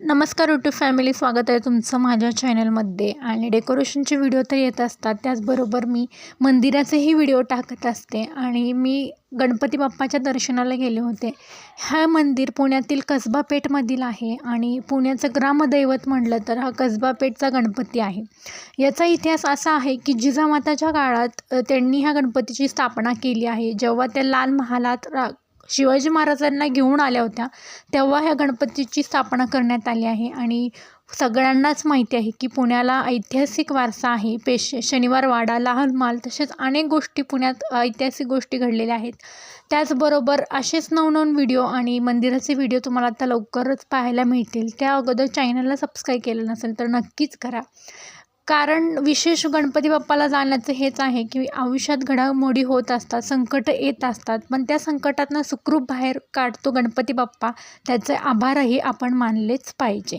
नमस्कार YouTube family स्वागत आहे तुमचं माझ्या चॅनलमध्ये आणि डेकोरेशनचे व्हिडिओ तर येत असतात त्याचबरोबर मी मंदिराचेही व्हिडिओ टाकत असते. आणि मी गणपती बाप्पाच्या दर्शनाला गेले होते. हा मंदिर पुण्यातील कसबा पेठमधील आहे. आणि पुण्याचं ग्रामदैवत म्हटलं तर हा कसबा पेठचा गणपती आहे. याचा इतिहास असा आहे की जिजामाताच्या काळात त्यांनी ह्या गणपतीची स्थापना केली आहे. जेव्हा त्या लाल महालात रा शिवाजी महाराजांना घेऊन आल्या होत्या तेव्हा ह्या गणपतीची स्थापना करण्यात आली आहे. आणि सगळ्यांनाच माहिती आहे की पुण्याला ऐतिहासिक वारसा आहे. पेश शनिवार वाडा लहान माल तसेच अनेक गोष्टी पुण्यात ऐतिहासिक गोष्टी घडलेल्या आहेत. त्याचबरोबर असेच नवनवन व्हिडिओ आणि मंदिराचे व्हिडिओ तुम्हाला आता लवकरच पाहायला मिळतील. त्या अगोदर चॅनलला सबस्क्राईब केलं नसेल तर नक्कीच करा. कारण विशेष गणपती बाप्पाला जाण्याचं हेच आहे की आयुष्यात घडामोडी होत असतात संकट येत असतात पण त्या संकटातनं सुखरूप बाहेर काढतो गणपती बाप्पा. त्याचे आभारही आपण मानलेच पाहिजे.